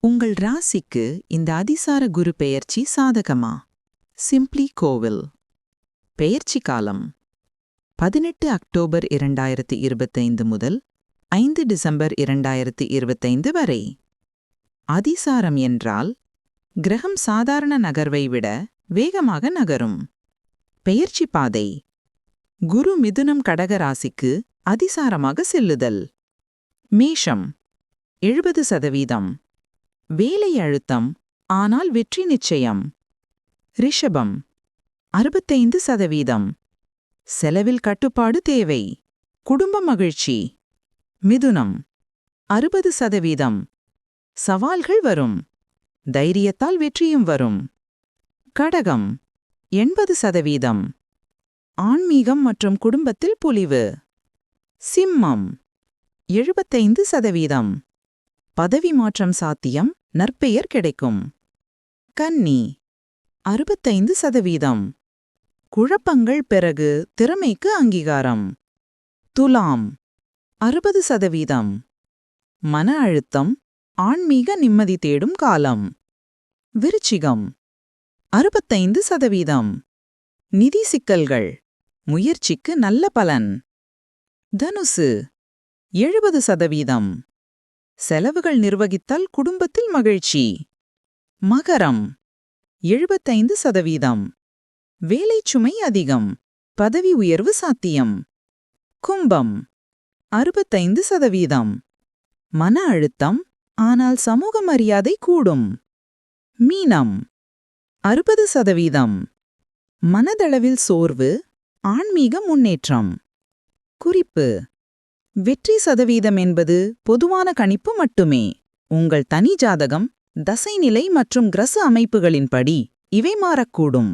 உங்கள் ராசிக்கு இந்த அதிசார குரு பெயர்ச்சி சாதகமா? சிம்ப்ளி கோவில். பெயர்ச்சி காலம். பதினெட்டு அக்டோபர் இரண்டாயிரத்து இருபத்தைந்து முதல் ஐந்து டிசம்பர் இரண்டாயிரத்து இருபத்தைந்து வரை. அதிசாரம் என்றால் கிரகம் சாதாரண நகர்வை விட வேகமாக நகரும். பெயர்ச்சி பாதை. குரு மிதுனம் கடக ராசிக்கு அதிசாரமாக செல்லுதல். மேஷம். எழுபது சதவீதம். வேலை அழுத்தம் ஆனால் வெற்றி நிச்சயம். ரிஷபம் அறுபத்தைந்து சதவீதம். செலவில் கட்டுப்பாடு தேவை. குடும்ப மகிழ்ச்சி. மிதுனம் அறுபது சதவீதம். சவால்கள் வரும். தைரியத்தால் வெற்றியும் வரும். கடகம் எண்பது சதவீதம். ஆன்மீகம் மற்றும் குடும்பத்தில் பொலிவு. சிம்மம் எழுபத்தைந்து சதவீதம். பதவி மாற்றம் சாத்தியம். நற்பெயர் கிடைக்கும். கன்னி அறுபத்தைந்து சதவீதம். குழப்பங்கள் பிறகு திறமைக்கு அங்கீகாரம். துலாம் அறுபது சதவீதம். மன அழுத்தம் ஆன்மீக நிம்மதி தேடும் காலம். விருச்சிகம் அறுபத்தைந்து சதவீதம். நிதி சிக்கல்கள் முயற்சிக்கு நல்ல பலன். தனுசு எழுபது சதவீதம். செலவுகள் நிர்வகித்தால் குடும்பத்தில் மகிழ்ச்சி. மகரம். எழுபத்தைந்து சதவீதம். வேலைச்சுமை அதிகம். பதவி உயர்வு சாத்தியம். கும்பம். அறுபத்தைந்து சதவீதம். மன அழுத்தம் ஆனால் சமூக மரியாதை கூடும். மீனம். அறுபது சதவீதம். மனதளவில் சோர்வு ஆன்மீக முன்னேற்றம். குறிப்பு. வெற்றி சதவீதம் என்பது பொதுவான கணிப்பு மட்டுமே. உங்கள் தனி ஜாதகம் தசைநிலை மற்றும் கிரச அமைப்புகளின்படி இவை மாறக்கூடும்.